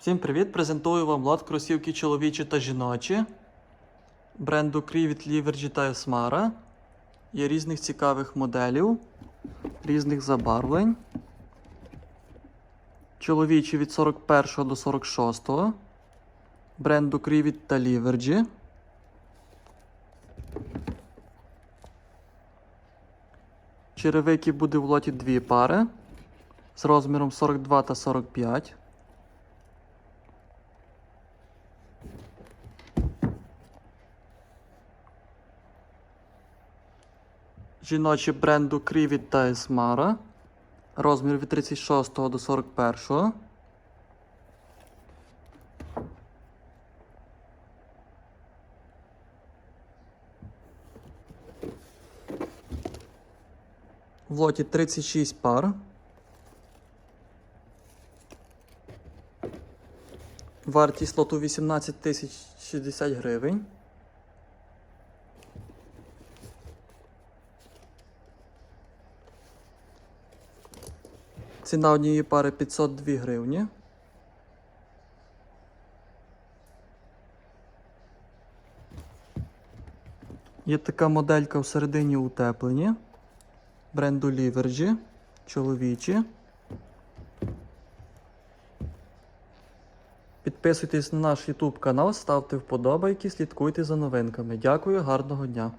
Всім привіт! Презентую вам лот кросівки чоловічі та жіночі бренду від Livergy та Esmara. Є різних цікавих моделів, різних забарвлень. Чоловічі від 41 до 46 бренду Cree та Livergy. Черевики буде в лоті дві пари з розміром 42 та 45. Жіночі бренду Крівіт та Esmara. Розмір від 36 до 41. В лоті 36 пар. Вартість лоту 18 тисяч 60 гривень. Ціна однієї пари 502 гривні. Є така моделька всередині утеплені. Бренду Livergy. Чоловічі. Підписуйтесь на наш YouTube канал, ставте вподобайки, слідкуйте за новинками. Дякую, гарного дня!